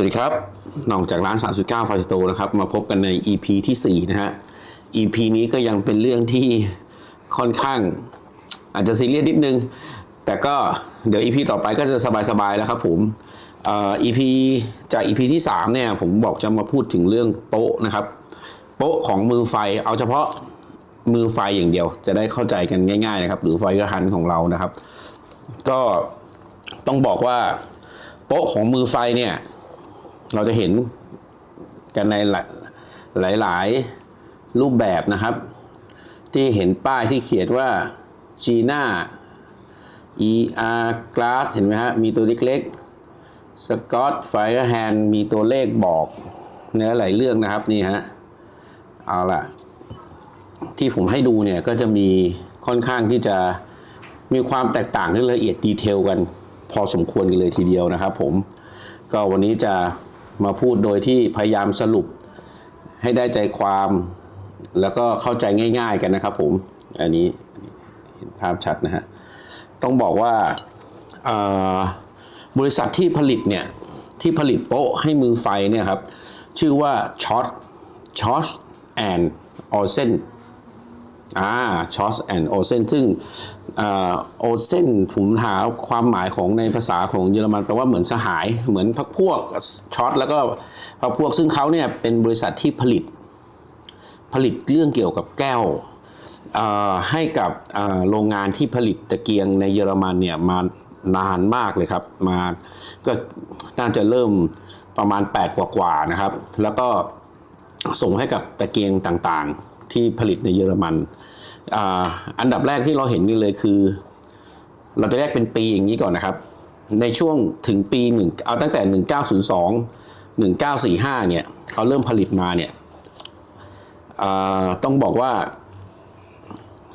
วัสดีครับน้องจากร้าน309ไฟสโตนะครับ มาพบกันใน EP ที่ 4 นะฮะ EP นี้ก็ยังเป็นเรื่องที่ค่อนข้างอาจจะซีเรียสนิดนึง แต่ก็เดี๋ยว EP ต่อไปก็จะสบายๆแล้วครับผมเอ่อ EP จาก EP ที่ 3 เนี่ย ผมบอกจะมาพูดถึงเรื่องโป๊ะนะครับ โป๊ะของมือไฟ เอาเฉพาะมือไฟอย่างเดียว จะได้เข้าใจกันง่ายๆนะครับ หรือไฟกระทันของเรานะครับ ก็ต้องบอกว่าโป๊ะของมือไฟเนี่ย เราจะเห็นกันในหลายหลาย ๆ รูปแบบนะครับ ที่เห็นป้ายที่เขียนว่า Gina ER Glass เห็นไหมฮะ มีตัวเล็กๆ Scott Firehand มีตัวเลขบอกในหลายเรื่องนะครับนี่ฮะ เอาล่ะ ที่ผมให้ดูเนี่ยก็จะมีค่อนข้างที่จะมีความแตกต่างในละเอียดดีเทลกัน พอสมควรกันเลยทีเดียวนะครับผม ก็วันนี้จะ มาพูดโดยที่พยายามสรุปให้ได้ใจความ แล้วก็เข้าใจง่าย ๆกันนะครับ ผมอันนี้เห็นภาพชัดนะฮะต้องบอกว่าบริษัทที่ผลิตเนี่ยที่ผลิตโป๊ะให้มือไฟเนี่ยครับชื่อว่าช็อตช็อตแอนด์ออเซน อ่าชอสแอนโอเซนซึ่งโอเซนผมหาความหมายของในภาษาของเยอรมันแปลว่าเหมือนสหาย เหมือนพักพวกช็อตแล้วก็พักพวกซึ่งเขาเนี่ยเป็นบริษัทที่ผลิต ผลิตเรื่องเกี่ยวกับแก้วให้กับโรงงานที่ผลิตตะเกียงในเยอรมันเนี่ยมานานมากเลยครับ มาก็น่าจะเริ่มประมาณ 8 กว่าๆนะครับ แล้วก็ส่งให้กับตะเกียงต่างๆ ที่ผลิตในเยอรมันอ,อันดับแรกที่เราเห็นนี่เลยคือ เราจะแยกเป็นปีอย่างนี้ก่อนนะครับ ในช่วงถึงปีหนึ่งเอาตั้งแต่ 1902 1945 เนี่ยเขาเริ่มผลิตมาเนี่ยต้องบอกว่า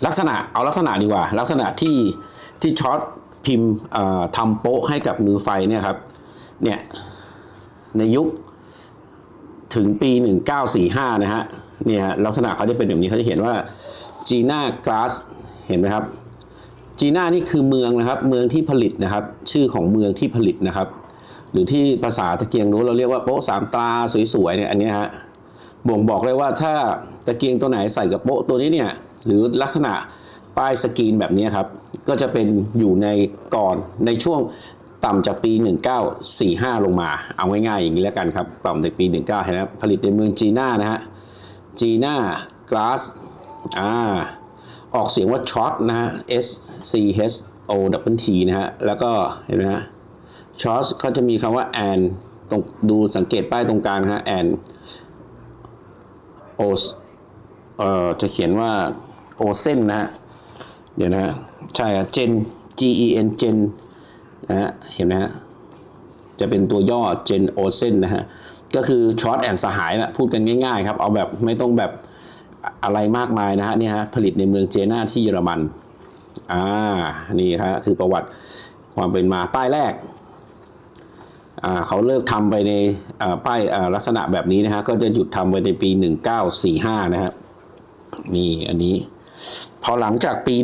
ลักษณะเอาลักษณะดีกว่า ลักษณะที่ที่ช็อตพิมพ์ทำโป๊ะให้กับมือไฟเนี่ยครับเนี่ยในยุคถึงปี 1945 นะฮะ เนี่ยลักษณะเขาจะเป็นแบบนี้เขาจะเขียนว่าจีน่ากราสเห็นไหมครับจีน่านี่คือเมืองนะครับ เมืองที่ผลิตนะครับ ชื่อของเมืองที่ผลิตนะครับ หรือที่ภาษาตะเกียงนู้นเราเรียกว่าโป๊ะสามตราสวยๆเนี่ยอันนี้ฮะบ่งบอกเลยว่าถ้าตะเกียงตัวไหนใส่กับโป๊ะตัวนี้เนี่ยหรือลักษณะป้ายสกรีนแบบนี้ครับ ก็จะเป็นอยู่ในก่อนในช่วงต่ำจากปี 1945 ลงมา เอาง่ายๆอย่างนี้แล้วกันครับ ต่ำจากปี 19เห็นไหมผลิตในเมืองจีน่านะฮะ จีน่ากลาสอ่าออกเสียงว่าช็อตนะฮะ S C H O W T นะฮะ แล้วก็เห็นไหมฮะช็อตเขาจะมีคำว่า and ตรงดูสังเกตป้ายตรงกลางนะฮะ and o เอ่อจะเขียนว่า o เซนนะฮะ เดี๋ยวนะฮะ ใช่ฮะเจน G E N เจนนะฮะ เห็นไหมฮะ จะเป็นตัวย่อ Gen o c e n นะฮะ ก็คือช็อตแอนสหายแหละพูดกันง่ายๆครับ เอาแบบไม่ต้องแบบอะไรมากมายนะฮะนี่ฮะผลิตในเมืองเจน่าที่เยอรมัน อ่า นี่ครับคือประวัติความเป็นมาป้ายแรก อ่าเขาเลิกทำไปในป้ายลักษณะแบบนี้นะฮะก็จะหยุดทำไปในปี 1945 นะฮะนี่อันนี้ พอหลังจากปี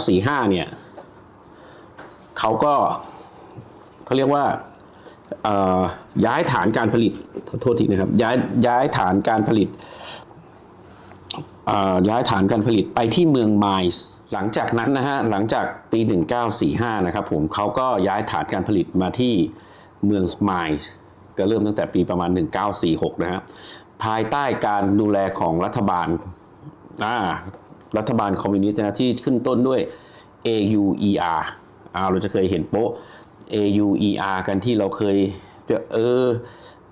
1945 เนี่ย เขาก็เขาเรียกว่า ย้ายฐานการผลิตโทษทีนะครับย้ายย้ายฐานการผลิตย้ายฐานการผลิตไปที่เมืองไมซ์หลังจากนั้นนะฮะหลังจากปี 1945 นะครับผมเขาก็ย้ายฐานการผลิตมาที่เมืองไมซ์ก็เริ่มตั้งแต่ปีประมาณ 1946 นะฮะภายใต้การดูแลของรัฐบาลรัฐบาลคอมมิวนิสต์นะที่ขึ้นต้นด้วย AUER เราจะเคยเห็นโป๊ะ AUER กันที่เราเคยเออ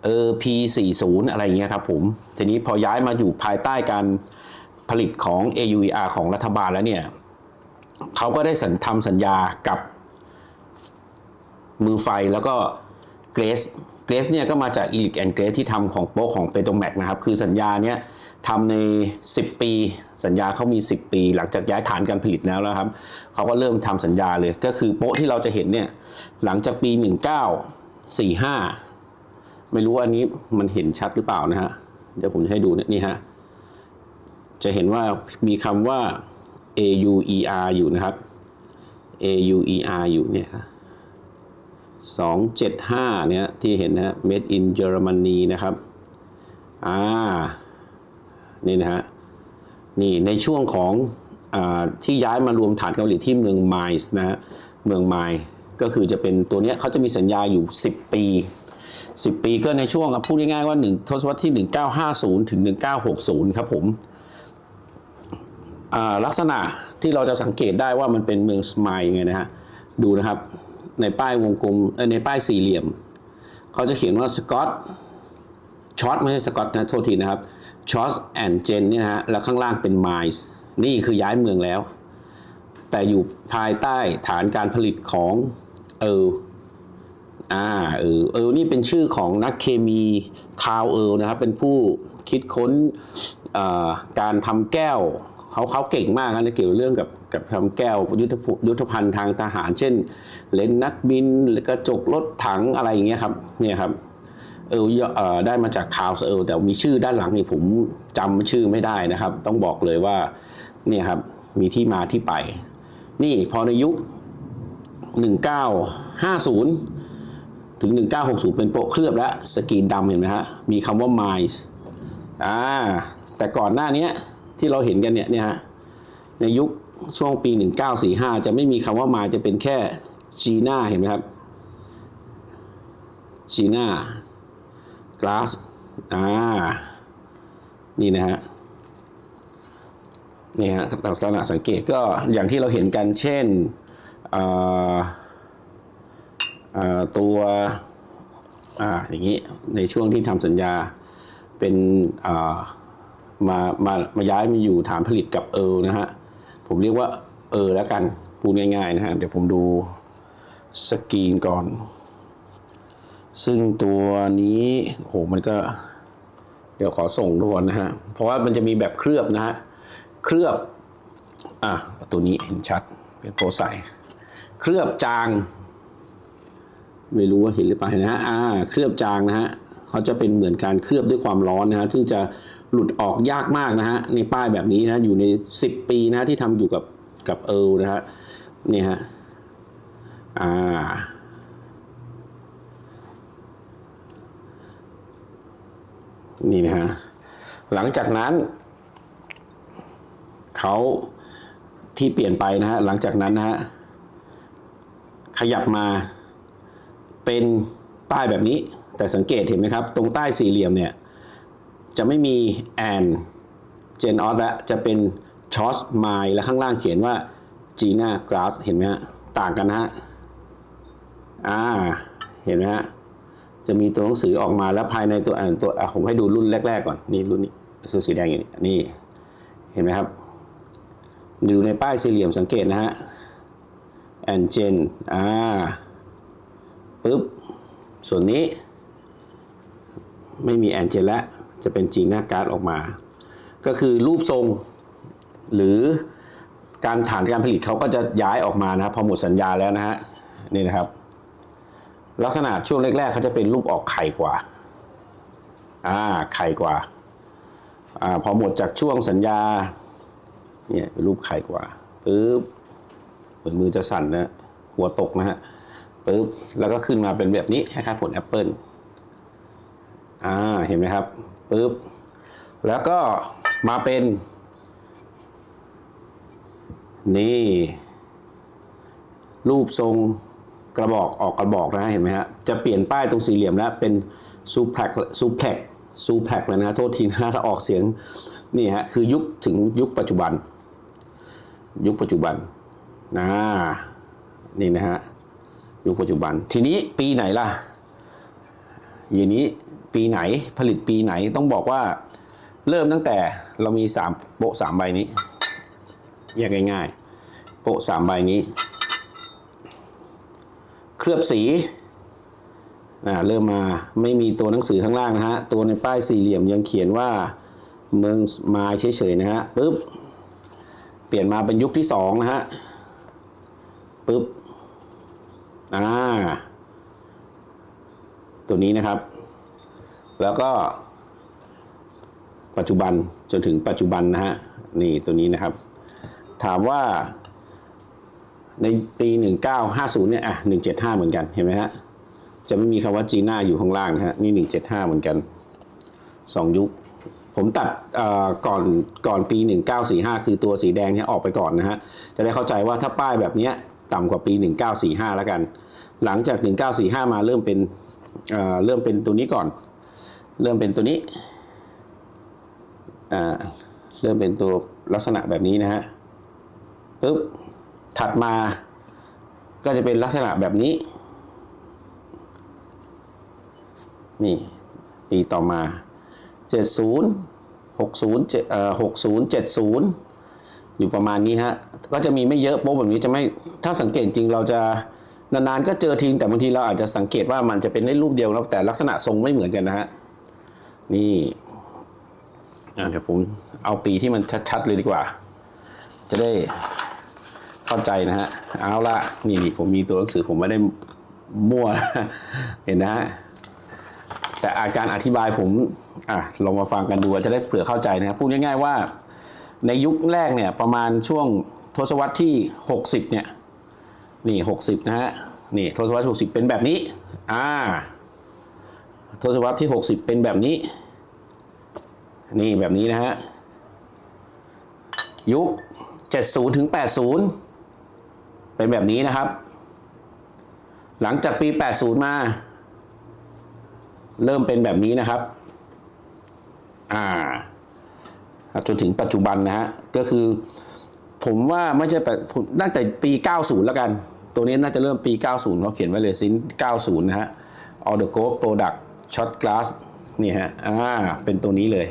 เออ P40 อะไรอย่างเงี้ยครับผมทีนี้พอย้ายมาอยู่ภายใต้การผลิตของ AUER ของรัฐบาลแล้วเนี่ยเขาก็ได้สัญทำสัญญากับมือไฟแล้วก็เกรสเกรสเนี่ยก็มาจากอีลิกแอนเกรสที่ทำของโป๊ของเปโตรแมกนะครับ คือสัญญาเนี้ย ทำใน 10 ปี สัญญาเขามี 10 ปี หลังจากย้ายฐานการผลิตแล้วนะครับเขาก็เริ่มทำสัญญาเลยก็คือโป๊ะที่เราจะเห็นเนี่ยหลังจากปี 1945 ไม่รู้ว่าอันนี้มันเห็นชัดหรือเปล่านะฮะเดี๋ยวผมจะให้ดูเนี่ยนี่ฮะจะเห็นว่ามีคำว่า AUER อยู่นะครับ AUER อยู่เนี่ยครับ275เนี่ยที่เห็นนะ made in Germany นะครับ อ่า นี่นะฮะนี่ในช่วงของอที่ย้ายมารวมฐานเกาหลีที่เมืองไมส์นะฮะเมืองไมล์ก็คือจะเป็นตัวเนี้ยเขาจะมีสัญญาอยู่ 10 ปี 10 ปีก็ในช่วงพูดง่ายๆว่า1ทศวรรษที่ 1950 ถึง 1960 ครับผมลักษณะที่เราจะสังเกตได้ว่ามันเป็นเมืองสมายยังไงนะฮะดูนะครับในป้ายวงกลมในป้ายสี่เหลี่ยม เขาจะเขียนว่าสกอตช็อตไม่ใช่สกอตนะโทษทีนะครับ ชอตแอนเจนนี่นะฮะแล้วข้างล่างเป็นไมล์นี่คือย้ายเมืองแล้ว แต่อยู่ภายใต้ฐานการผลิตของเอออ่าเออเออนี่เป็นชื่อของนักเคมีคาวเออนะครับ เป็นผู้คิดค้นการทำแก้วเขาเขาเก่งมากนะเกี่ยวกับเรื่องกับกับทำแก้วยุทธภูยุทธภัณฑ์ทางทหาร เช่น เลนนักบินกระจกรถถังอะไรอย่างเงี้ยครับเนี่ยครับ เออได้มาจากคาวเออแต่มีชื่อด้านหลังนี่ผมจำชื่อไม่ได้นะครับ ต้องบอกเลยว่าเนี่ยครับมีที่มาที่ไป นี่พอในยุค 1950 ถึง 1960 เป็นโปะเคลือบแล้วสกรีนดำเห็นไหมฮะ มีคำว่า miles อ่าแต่ก่อนหน้านี้ที่เราเห็นกันเนี่ยเนี่ยฮะในยุคช่วงปี 1945 จะไม่มีคำว่า m i จะเป็นแค่จีน่าเห็นไหมครับจีน่า glass อ่านี่นะฮะนี่ฮะลักษณะสังเกตก็อย่างที่เราเห็นกันเช่นอ่อเอ่อตัวอ่าอย่างนี้ในช่วงที่ทำสัญญาเป็นอ่ามามามาย้ายมาอยู่ฐานผลิตกับเออนะฮะผมเรียกว่าเออแล้วกันพูดง่ายๆนะฮะเดี๋ยวผมดูสกรีนก่อน ซึ่งตัวนี้โหมันก็ เดี๋ยวขอส่งทุกคนนะฮะ เพราะว่ามันจะมีแบบเคลือบนะฮะ เคลือบ อะ ตัวนี้เห็นชัด เป็นตัวใส่ เคลือบจาง ไม่รู้ว่าเห็นหรือเปล่านะฮะ อ่า เคลือบจางนะฮะเขาจะเป็นเหมือนการเคลือบด้วยความร้อนนะฮะ ซึ่งจะหลุดออกยากมากนะฮะ ในป้ายแบบนี้นะ อยู่ใน 10 ปีนะที่ทำอยู่กับกับเอลนะฮะ นี่ฮะ อ่า นี่นะฮะหลังจากนั้น เขาที่เปลี่ยนไปนะฮะหลังจากนั้นนะฮะขยับมาเป็นป้ายแบบนี้ แต่สังเกตเห็นไหมครับ ตรงใต้สี่เหลี่ยมเนี่ย จะไม่มีแอนเจนออสและจะเป็นชอสไมล์และข้างล่างเขียนว่าจีน่ากราสเห็นไหมฮะต่างกันนะฮะอ่าเห็นไหมฮะ จะมีตัวหนังสือออกมาแล้วภายในตัวอ่านตัวอะผมให้ดูรุ่นแรกๆก่อนนี่รุ่นนี้สื้อสีแดงอย่างนี้นี่เห็นไหมครับดูในป้ายสี่เหลี่ยมสังเกตนะฮะแอนเจนอ่าปุ๊บส่วนนี้ ไม่มีแอนเจนแล้วจะเป็นจีน่าการ์ดออกมา ก็คือรูปทรง หรือการฐานการผลิตเขาก็จะย้ายออกมานะครับพอหมดสัญญาแล้วนะฮะนี่นะครับ ลักษณะช่วงแรกๆเขาจะเป็นรูปออกไข่กว่า อ่า ไข่กว่า อ่า พอหมดจากช่วงสัญญา เนี่ยเป็นรูปไข่กว่าปึ๊บเหมือนมือจะสั่นนะหัวตกนะฮะปึ๊บแล้วก็ขึ้นมาเป็นแบบนี้คล้ายๆผลแอปเปิลอ่า เห็นไหมครับปึ๊บแล้วก็มาเป็น นี่ รูปทรง กระบอกออกกระบอกนะเห็นไหมฮะจะเปลี่ยนป้ายตรงสี่เหลี่ยมแล้วเป็นซูแพคซูแพคซูแพคแล้วนะโทษทีนะถ้าออกเสียงนี่ฮะคือยุคถึงยุคปัจจุบัน ยุคปัจจุบันนะนี่นะฮะยุคปัจจุบัน ทีนี้ปีไหนล่ะอย่างนี้ปีไหนผลิตปีไหนต้องบอกว่าเริ่มตั้งแต่เรามีสามโปะสามใบนี้แยกง่ายๆ โปะสามใบนี้ ลือบสีเริ่มมาไม่มีตัวหนังสือข้างล่างนะฮะ ตัวในป้ายสี่เหลี่ยมยังเขียนว่าเมืองมาเฉยๆนะฮะปุ๊บเปลี่ยนมาเป็นยุคที่สองนะฮะปุ๊บอ่าตัวนี้นะครับ แล้วก็ ปัจจุบันจนถึงปัจจุบันนะฮะนี่ตัวนี้นะครับ ถามว่า ในปี1950เนี่ยอะ175 เหมือนกันเห็นไหมฮะจะไม่มีคำว่าจีน่าอยู่ข้างล่างนะฮะนี่หนึ่งเจ็ดห้าเหมือนกันสองยุค ผมตัดอ่อก่อนก่อนปี 1945 คือตัวสีแดงเนี่ยออกไปก่อนนะฮะจะได้เข้าใจว่าถ้าป้ายแบบนี้ต่ำกว่าปี 1945 แล้วกัน หลังจาก 1945 มาเริ่มเป็นเอ่อเริ่มเป็นตัวนี้ก่อน เริ่มเป็นตัวนี้อ่าเริ่มเป็นตัวลักษณะแบบนี้นะฮะปุ๊บ ถัดมาก็จะเป็นลักษณะแบบนี้ นี่ ปีต่อมา 70 60เอ่อ60 70 อยู่ประมาณนี้ฮะ ก็จะมีไม่เยอะโป๊ะแบบนี้จะไม่ ถ้าสังเกตจริงเราจะนานๆก็เจอทีแต่บางทีเราอาจจะสังเกตว่ามันจะเป็นได้รูปเดียวแล้วแต่ลักษณะทรงไม่เหมือนกันนะฮะ นี่เดี๋ยวผมเอาปีที่มันชัดๆเลยดีกว่า จะได้ เข้าใจนะฮะเอาละนี่นี่ผมมีตัวหนังสือผมไม่ได้มั่วเห็นนะฮะแต่อาการอธิบายผมอะลองมาฟังกันดูจะได้เผื่อเข้าใจนะครับพูดง่ายๆว่า ในยุคแรกเนี่ยประมาณช่วงทศวรรษที่ 60 เนี่ย นี่60 นะฮะนี่ทศวรรษที่60 เป็นแบบนี้อ่าทศวรรษที่ 60 เป็นแบบนี้ นี่แบบนี้นะฮะยุค 70ถึง80 เป็นแบบนี้นะครับ หลังจากปี 80 มา เริ่มเป็นแบบนี้นะครับ อ่า จนถึงปัจจุบันนะฮะ ก็คือ ผมว่าไม่ใช่แบบผมน่าจะปี 90 แล้วกัน ตัวนี้น่าจะเริ่มปี 90เขาเขียนไว้เลยซิน90 นะฮะ All the Go Product Shot Glass นี่ฮะ อ่า เป็นตัวนี้เลย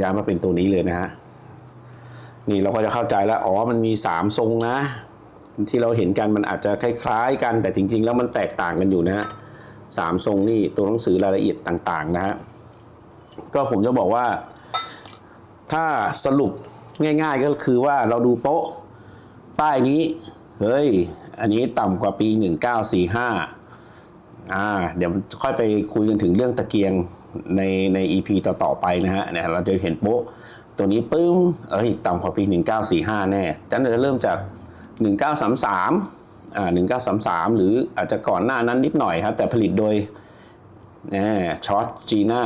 ย้ายมาเป็นตัวนี้เลยนะฮะ นี่เราก็จะเข้าใจแล้ว อ๋อ มันมี 3 ทรงนะ ที่เราเห็นกันมันอาจจะคล้ายๆกันแต่จริง ๆ แล้วมันแตกต่างกันอยู่นะฮะสามทรงนี่ตัวหนังสือรายละเอียดต่าง ๆ นะฮะก็ผมจะบอกว่า ถ้าสรุปง่าย ๆ ก็คือว่าเราดูโป๊ะป้ายนี้ เฮ้ย อันนี้ต่ำกว่าปี 1945อ่าเดี๋ยวค่อยไปคุยกันถึงเรื่องตะเกียงในใน EP ต่อ ๆ ไปนะฮะเนี่ยเราจะเห็นโป๊ะ ตัวนี้ปึ้มเอ้ยต่ำกว่าปี 1945 แน่จันจะเริ่มจาก 1933อ่า1933 หรืออาจจะก่อนหน้านั้นนิดหน่อยครับ แต่ผลิตโดยชอตจีน่า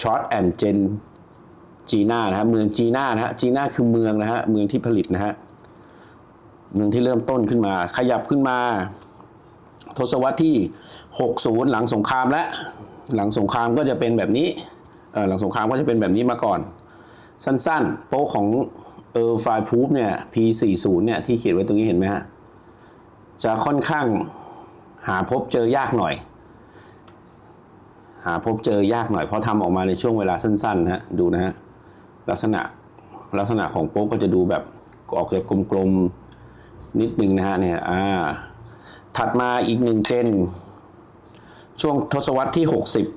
ชอตแอนเจนจีน่านะฮะเมืองจีน่านะฮะจีน่าคือเมืองนะฮะเมืองที่ผลิตนะฮะเมืองที่เริ่มต้นขึ้นมา ขยับขึ้นมา ทศวรรษที่ 60 หลังสงครามและหลังสงครามก็จะเป็นแบบนี้เออหลังสงครามก็จะเป็นแบบนี้มาก่อน สั้นๆ โป๊ของ เออไฟล์พูฟเนี่ย P40 เนี่ยที่เขียนไว้ตรงนี้เห็นไหมฮะ จะค่อนข้างหาพบเจอยากหน่อย หาพบเจอยากหน่อยเพราะทำออกมาในช่วงเวลาสั้นๆนะฮะดูนะฮะลักษณะลักษณะของโป๊กก็จะดูแบบออกจะกลมๆนิดนึงนะฮะเนี่ยอ่าถัดมาอีกหนึ่งเจน ช่วงทศวรรษที่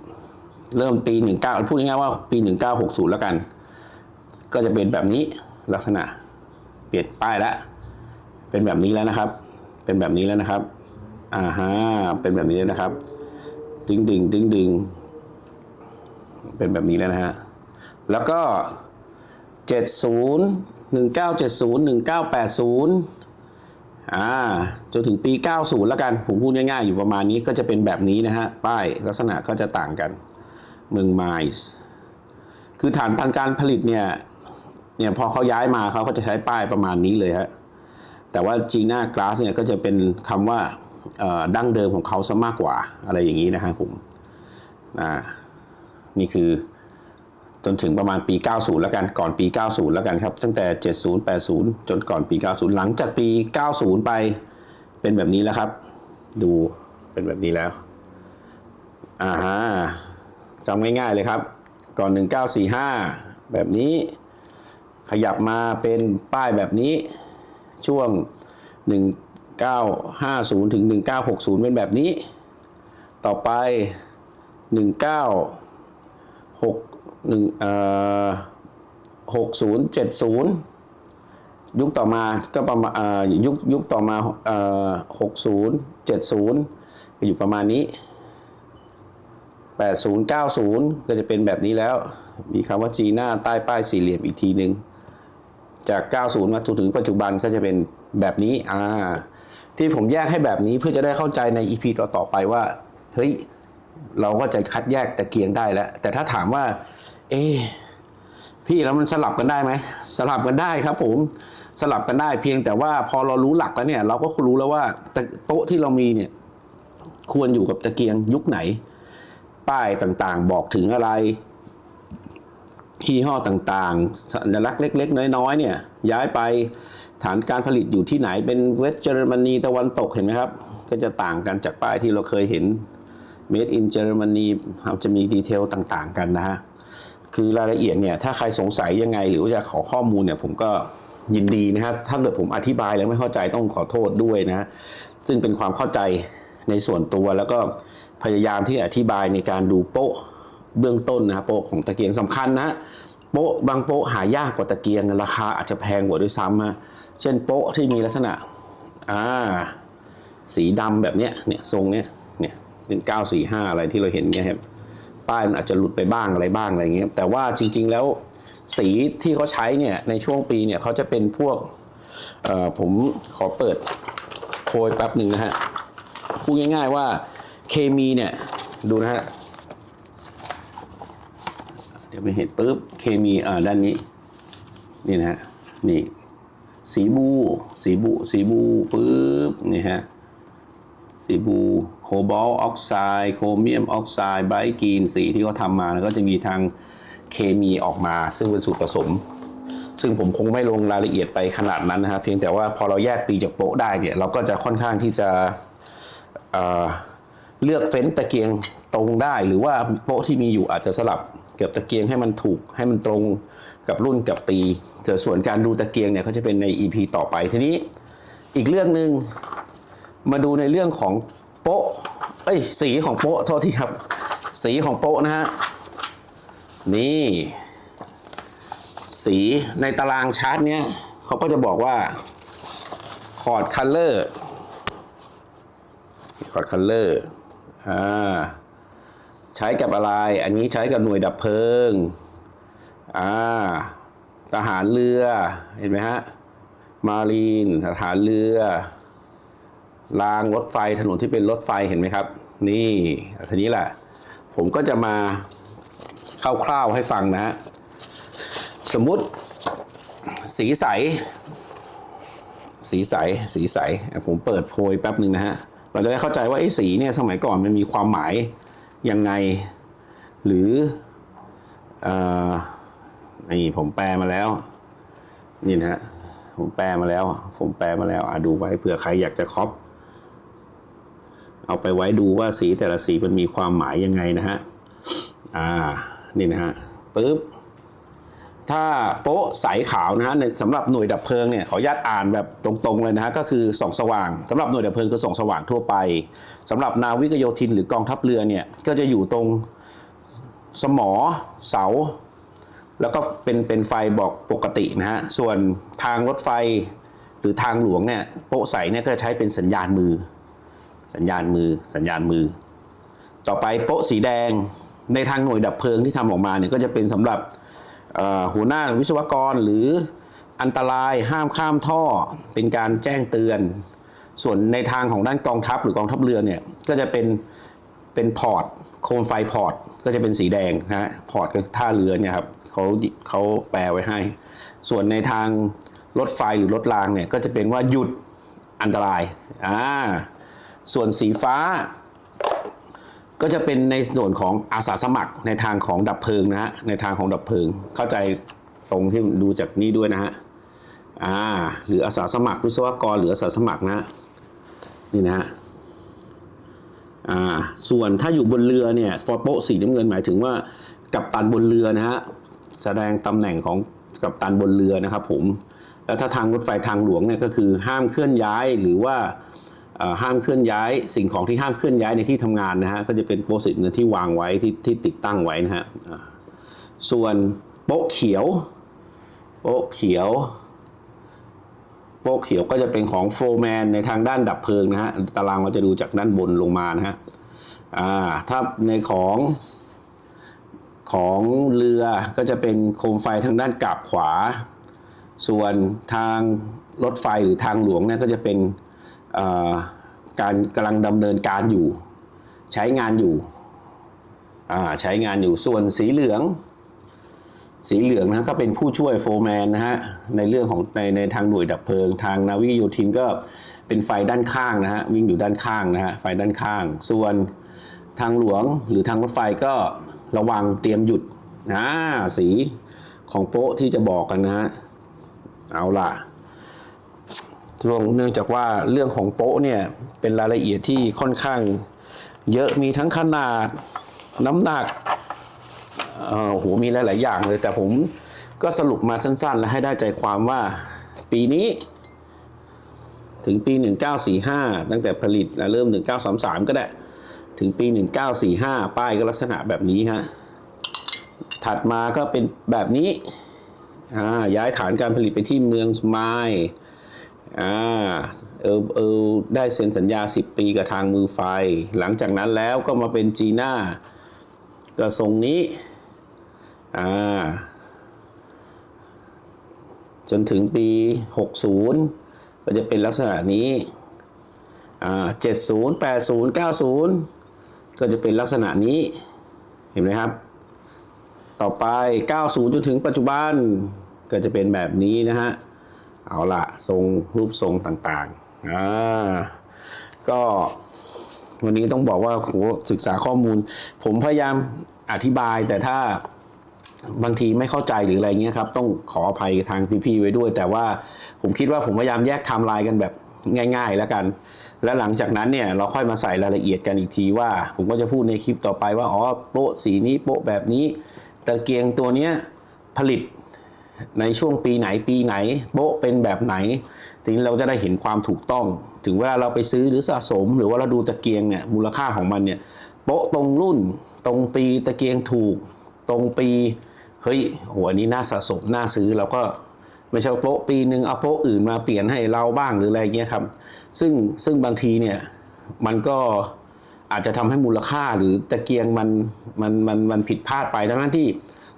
60 เริ่มปี 19 พูดง่ายๆว่าปี 1960 แล้วกัน ก็จะเป็นแบบนี้ ลักษณะเปลี่ยนป้ายแล้วเป็นแบบนี้แล้วนะครับ เป็นแบบนี้แล้วนะครับอ่าฮะเป็นแบบนี้แล้วนะครับดึงดึงดึงดึงเป็นแบบนี้แล้วนะฮะแล้วก็70 1970 1980อ่าจนถึงปี 90 แล้วกันผมพูดง่ายๆ อยู่ประมาณนี้ก็จะเป็นแบบนี้นะฮะ ป้ายลักษณะก็จะต่างกัน เมืองไมส์คือฐานพันการผลิตเนี่ย เนี่ยพอเขาย้ายมาเขาก็จะใช้ป้ายประมาณนี้เลยฮะแต่ว่าจีน่ากลาสเนี่ยก็จะเป็นคำว่าดั้งเดิมของเขาซะมากกว่าอะไรอย่างนี้นะฮะผมนี่คือจนถึงประมาณปี 90 แล้วกันก่อนปี 90 แล้วกันครับ ตั้งแต่ 70 80 จนก่อนปี 90 หลังจากปี 90 ไปเป็นแบบนี้แล้วครับ ดูเป็นแบบนี้แล้วอ่าฮะจำง่ายๆเลยครับ ก่อน 1945 แบบนี้ ขยับมาเป็นป้ายแบบนี้ช่วง 1950 ถึง 1960 เป็นแบบนี้ ต่อไป 1961เอ่อ60 70 ยุคต่อมาก็ประมาณเอ่อยุคยุคต่อมาเอ่อ60 70ก็อยู่ประมาณนี้ 80 90 ก็จะเป็นแบบนี้แล้ว มีคำว่าจีน่าใต้ป้ายสี่เหลี่ยมอีกทีหนึ่ง จาก 90 มาจนถึงปัจจุบันก็จะเป็นแบบนี้อ่าที่ผมแยกให้แบบนี้เพื่อจะได้เข้าใจใน EP ต่อๆไปว่า เฮ้ย เราก็จะคัดแยกตะเกียงได้แล้ว แต่ถ้าถามว่า เอ๊พี่แล้วมันสลับกันได้ไหมสลับกันได้ครับผมสลับกันได้เพียงแต่ว่าพอเรารู้หลักแล้วเนี่ย เราก็รู้แล้วว่าตะโต๊ะที่เรามีเนี่ย ควรอยู่กับตะเกียงยุคไหน ป้ายต่างๆ บอกถึงอะไร ยี่ห้อต่างๆ สัญลักษณ์เล็ก ๆ น้อยๆเนี่ยย้ายไปฐานการผลิตอยู่ที่ไหนเป็นเวสต์เยอรมนีตะวันตกเห็นไหมครับ ก็จะต่างกันจากป้ายที่เราเคยเห็น Made in Germany จะมีดีเทลต่างๆกันนะฮะ คือรายละเอียดเนี่ยถ้าใครสงสัยยังไง หรือว่าจะขอข้อมูลเนี่ยผมก็ยินดีนะครับ ถ้าเกิดผมอธิบายแล้วไม่เข้าใจต้องขอโทษด้วยนะ ซึ่งเป็นความเข้าใจในส่วนตัวแล้วก็พยายามที่อธิบายในการดูโป๊ะ เบื้องต้นนะครับโป๊ะของตะเกียงสำคัญนะฮะโป๊ะบางโป๊ะหายากกว่าตะเกียง ราคาอาจจะแพงกว่าด้วยซ้ำฮะเช่นโป๊ะที่มีลักษณะอ่าสีดำแบบเนี้ยเนี่ยทรงเนี้ยเนี่ยเป็น945อะไรที่เราเห็นเนี่ยครับป้ายมันอาจจะหลุดไปบ้างอะไรบ้างอะไรเงี้ยแต่ว่าจริง ๆ แล้วสีที่เขาใช้เนี่ยในช่วงปีเนี่ยเขาจะเป็นพวกเอ่อผมขอเปิดโพยแป๊บหนึ่งนะฮะพูดง่าย ๆว่าเคมีเนี่ยดูนะฮะ ดี๋ยวไปเห็นปุ๊บเคมีอ่าด้านนี้ นี่นะฮะนี่สีบู สีบู สีบูปุ๊บนี่ฮะสีบูโคบอลต์ออกไซด์โครเมียมออกไซด์ไบรท์กรีนสีที่เขาทำมาแล้วก็จะมีทางเคมีออกมา ซึ่งเป็นสูตรผสม ซึ่งผมคงไม่ลงรายละเอียดไปขนาดนั้นนะครับเพียงแต่ว่าพอเราแยกปีจากโป๊ะได้เนี่ยเราก็จะค่อนข้างที่จะเเลือกเฟ้นตะเกียงตรงได้ หรือว่าโป๊ะที่มีอยู่อาจจะสลับ เกือบตะเกียงให้มันถูกให้มันตรงกับรุ่นกับปีแต่ส่วนการดูตะเกียงเนี่ยเขาจะเป็นใน EP ต่อไปทีนี้อีกเรื่องหนึ่งมาดูในเรื่องของโป๊ะเอ้ยสีของโป๊ะโทษทีครับ สีของโป๊ะนะฮะนี่ สีในตารางชาร์ตเนี้ยเขาก็จะบอกว่าคอร์ดคัลเลอร์คอร์ดคัลเลอร์อ่า ใช้กับอะไร อันนี้ใช้กับหน่วยดับเพลิง อ่า ทหารเรือ เห็นไหมฮะ มารีน ทหารเรือ รางรถไฟ ถนนที่เป็นรถไฟ เห็นไหมครับ นี่ ทีนี้แหละ ผมก็จะมาคร่าวๆให้ฟังนะฮะ สมมุติสีใส สีใส สีใสอะผมเปิดโพยแป๊บหนึ่งนะฮะ เราจะได้เข้าใจว่าไอ้สีเนี่ยสมัยก่อนมันมีความหมาย ยังไง หรืออนี่ผมแปลมาแล้ว นี่นะฮะผมแปลมาแล้ว ผมแปลมาแล้วอะดูไว้เผื่อใครอยากจะคอปเอาไปไว้ดูว่าสีแต่ละสีมันมีความหมายยังไงนะฮะ อ่า นี่นะฮะปึ๊บ ถ้าโป๊ะใสขาวนะฮะในสำหรับหน่วยดับเพลิงเนี่ยขออนุญาตอ่านแบบตรงๆเลยนะฮะก็คือส่องสว่างสำหรับหน่วยดับเพลิงคือส่องสว่างทั่วไปสำหรับนาวิกโยธินหรือกองทัพเรือเนี่ยก็จะอยู่ตรงสมอเสา แล้วก็เป็นเป็นไฟบอกปกตินะฮะส่วนทางรถไฟหรือทางหลวงเนี่ยโป๊ะใสเนี่ยก็จะใช้เป็นสัญญาณมือ สัญญาณมือสัญญาณมือ ต่อไปโป๊ะสีแดงในทางหน่วยดับเพลิงที่ทำออกมาเนี่ยก็จะเป็นสำหรับ หัวหน้าวิศวกรหรืออันตรายห้ามข้ามท่อเป็นการแจ้งเตือน ส่วนในทางของด้านกองทัพหรือกองทัพเรือเนี่ยก็จะเป็นเป็นพอร์ตโคมไฟพอร์ตก็จะเป็นสีแดงนะฮะพอร์ตก็ท่าเรือเนี่ยครับเขาเขาแปลไว้ให้ ส่วนในทางรถไฟหรือรถรางเนี่ยก็จะเป็นว่าหยุดอันตรายอ่าส่วนสีฟ้า ก็จะเป็นในส่วนของอาสาสมัครในทางของดับเพลิงนะฮะในทางของดับเพลิง เข้าใจตรงที่ดูจากนี้ด้วยนะฮะอ่าหรืออาสาสมัครวิศวกรหรืออาสาสมัครนะนี่นะฮะอ่าส่วนถ้าอยู่บนเรือเนี่ยฟอโปสีน้ำเงินหมายถึงว่ากัปตันบนเรือนะฮะแสดงตำแหน่งของกัปตันบนเรือนะครับผมแล้วถ้าทางรถไฟทางหลวงเนี่ยก็คือห้ามเคลื่อนย้ายหรือว่า ห้ามเคลื่อนย้ายสิ่งของที่ห้ามเคลื่อนย้ายในที่ทำงานนะฮะก็จะเป็นโปสิตเงินที่วางไว้ที่ที่ติดตั้งไว้นะฮะส่วนโป๊ะเขียว โป๊ะเขียว โป๊ะเขียวก็จะเป็นของโฟร์แมนในทางด้านดับเพลิงนะฮะตารางเราจะดูจากด้านบนลงมานะฮะอ่าถ้าในของของเรือก็จะเป็นโคมไฟทางด้านกาบขวา ส่วนทางรถไฟหรือทางหลวงเนี่ยก็จะเป็น การกำลังดำเนินการอยู่ ใช้งานอยู่ใช้งานอยู่ส่วนสีเหลือง สีเหลืองนะก็เป็นผู้ช่วยโฟร์แมนนะฮะในเรื่องของในในทางหน่วยดับเพลิง ทางนาวิโยธินก็เป็นไฟด้านข้างนะฮะวิ่งอยู่ด้านข้างนะฮะไฟด้านข้าง ส่วนทางหลวงหรือทางรถไฟก็ระวังเตรียมหยุดนะสีของโป๊ะที่จะบอกกันนะฮะเอาล่ะ เนื่องจากว่าเรื่องของโป๊ะเนี่ยเป็นรายละเอียดที่ค่อนข้าง เยอะมีทั้งขนาดน้ำหนักเอ่อโหมีหลาย ๆ อย่างเลย แต่ผมก็สรุปมาสั้น ๆ และให้ได้ใจความว่าปีนี้ ถึงปี 1945 ตั้งแต่ผลิตนะเริ่ม 1933 ก็ได้ ถึงปี 1945 ป้ายก็ลักษณะแบบนี้ฮะ ถัดมาก็เป็นแบบนี้ย้ายฐานการผลิตไปที่เมืองสมาย อ่าเออเออได้เซ็นสัญญา 10 ปีกับทางมือไฟ หลังจากนั้นแล้วก็มาเป็นจีน่าก็ทรงนี้อ่าจนถึงปี 60ก็จะเป็นลักษณะนี้อ่า70 80 90 ก็จะเป็นลักษณะนี้ เห็นไหมครับ ต่อไป 90 จนถึงปัจจุบันก็จะเป็นแบบนี้นะฮะ เอาละทรงรูปทรงต่างๆอ่าก็วันนี้ต้องบอกว่าโหศึกษาข้อมูล ผมพยายามอธิบายแต่ถ้าบางทีไม่เข้าใจหรืออะไรเงี้ยครับ ต้องขออภัยทางพี่ๆไว้ด้วย แต่ว่าผมคิดว่าผมพยายามแยกไทม์ไลน์กันแบบง่าย ๆ แล้วกัน แล้วหลังจากนั้นเนี่ยเราค่อยมาใส่รายละเอียดกันอีกทีว่า ผมก็จะพูดในคลิปต่อไปว่าอ๋อโป๊ะสีนี้โป๊ะแบบนี้ตะเกียงตัวเนี้ยผลิต ในช่วงปีไหนปีไหนโป๊ะเป็นแบบไหนถึงเราจะได้เห็นความถูกต้อง ถึงเวลาเราไปซื้อหรือสะสม หรือว่าเราดูตะเกียงเนี่ยมูลค่าของมันเนี่ยโป๊ะตรงรุ่น ตรงปีตะเกียงถูก ตรงปีเฮ้ยโหอันนี้น่าสะสมน่าซื้อเราก็ไม่ใช่โป๊ะปีหนึ่งเอาโป๊ะอื่นมาเปลี่ยนให้เราบ้างหรืออะไรเงี้ยครับ ซึ่งซึ่งบางทีเนี่ยมันก็อาจจะทำให้มูลค่าหรือตะเกียงมันมันมันมันผิดพลาดไปทั้งนั้นที่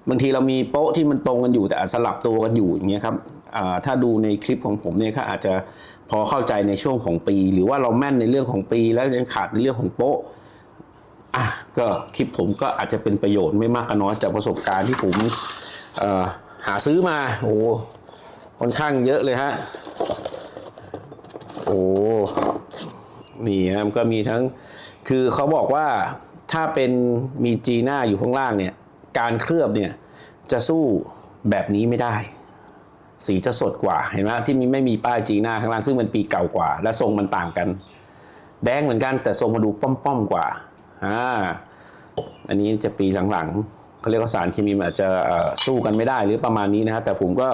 บางทีเรามีโป๊ะที่มันตรงกันอยู่แต่อาจสลับตัวกันอยู่อย่างเงี้ยครับถ้าดูในคลิปของผมเนี่ยก็อาจจะพอเข้าใจในช่วงของปี หรือว่าเราแม่นในเรื่องของปี แล้วยังขาดในเรื่องของโป๊ะอะก็คลิปผมก็อาจจะเป็นประโยชน์ไม่มากก็น้อยจากประสบการณ์ที่ผมหาซื้อมาโอ้ค่อนข้างเยอะเลยฮะโอ้นี่ฮะมันก็มีทั้งคือเขาบอกว่าถ้าเป็นมีจีหน้าอยู่ข้างล่างเนี่ย การเคลือบเนี่ยจะสู้แบบนี้ไม่ได้ สีจะสดกว่าเห็นไหมที่มีไม่มีป้ายจีหน้าข้างล่างซึ่งมันปีเก่ากว่า และทรงมันต่างกัน แดงเหมือนกันแต่ทรงมาดูป้อมๆกว่าอ่าอันนี้จะปีหลังๆเขาเรียกว่าสารเคมีมันอาจจะสู้กันไม่ได้หรือประมาณนี้นะฮะแต่ผมก็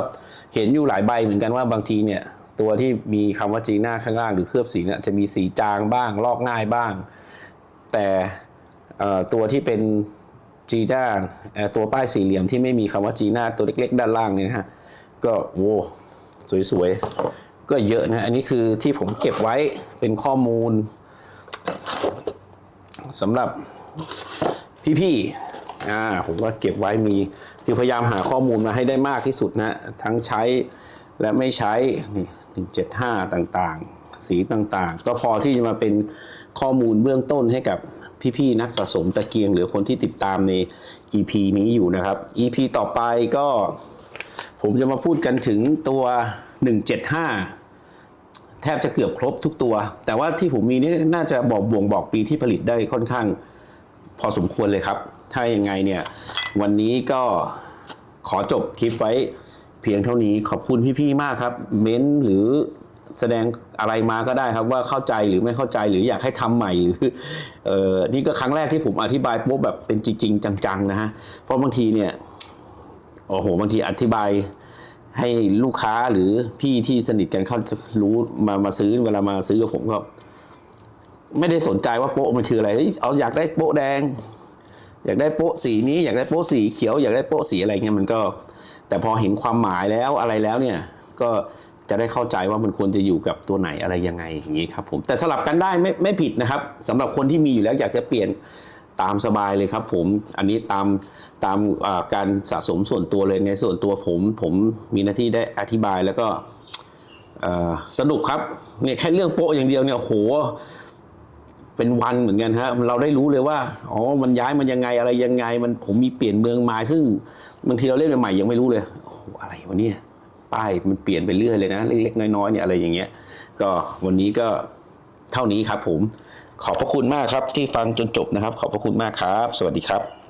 เห็นอยู่หลายใบเหมือนกันว่าบางทีเนี่ยตัวที่มีคำว่าจีหน้าข้างล่างหรือเคลือบสีเนี่ยจะมีสีจางบ้าง ลอกง่ายบ้าง แต่ตัวที่เป็น จีน่าตัวป้ายสี่เหลี่ยมที่ไม่มีคำว่าจีน่าตัวเล็กๆ ด้านล่างเนี่ยนะฮะก็โว้สวยๆ ก็เยอะนะ อันนี้คือที่ผมเก็บไว้เป็นข้อมูลสำหรับพี่ๆอ่าผมก็เก็บไว้มีคือพยายามหาข้อมูลมาให้ได้มากที่สุดนะ ทั้งใช้และไม่ใช้นี่หนึ่งเจ็ดห้าต่างๆ สีต่างๆ ก็พอที่จะมาเป็น ข้อมูลเบื้องต้นให้กับพี่ๆนักสะสมตะเกียง หรือคนที่ติดตามใน EP นี้อยู่นะครับ EP ต่อไปก็ ผมจะมาพูดกันถึงตัว 175 แทบจะเกือบครบทุกตัว แต่ว่าที่ผมมีนี่น่าจะบอกบ่วงบอกปีที่ผลิตได้ค่อนข้างพอสมควรเลยครับ ถ้ายังไงเนี่ย วันนี้ก็ขอจบคลิปไว้เพียงเท่านี้ขอบคุณพี่ๆมากครับ เม้นหรือ แสดงอะไรมาก็ได้ครับว่าเข้าใจหรือไม่เข้าใจหรืออยากให้ทำใหม่หรือเออนี่ก็ครั้งแรกที่ผมอธิบายปุ๊บแบบเป็นจริง ๆ จังๆนะฮะเพราะบางทีเนี่ยโอ้โหบางทีอธิบายให้ลูกค้าหรือพี่ที่สนิทกันเขารู้มามาซื้อเวลามาซื้อกับผมก็ไม่ได้สนใจว่าโป๊ะมันคืออะไรเอาอยากได้โป๊ะแดง อยากได้โป๊ะสีนี้ อยากได้โป๊ะสีเขียว อยากได้โป๊ะสีอะไรเงี้ยมันก็ แต่พอเห็นความหมายแล้วอะไรแล้วเนี่ย ก็ จะได้เข้าใจว่ามันควรจะอยู่กับตัวไหนอะไรยังไงอย่างนี้ครับผมแต่สลับกันได้ไม่ไม่ผิดนะครับสำหรับคนที่มีอยู่แล้วอยากจะเปลี่ยนตามสบายเลยครับผมอันนี้ตามตามาการสะสมส่วนตัวเลยในส่วนตัวผม ผมมีหน้าที่ได้อธิบายแล้วก็สนุกครับเนี่ยแค่เรื่องโป๊ะอย่างเดียวเนี่ยโหเป็นวันเหมือนกันฮะเราได้รู้เลยว่าอ๋อมันย้ายมันยังไงอะไรยังไง มันผมมีเปลี่ยนเมืองมาซึ่งบางทีเราเล่นใหม่ยังไม่รู้เลยโอ้โหอะไรวะเนี่ย ป้ายมันเปลี่ยนไปเรื่อยเลยนะ เล็กๆน้อยๆเนี่ยอะไรอย่างเงี้ย ก็วันนี้ก็เท่านี้ครับผม ขอบพระคุณมากครับที่ฟังจนจบนะครับ ขอบพระคุณมากครับ สวัสดีครับ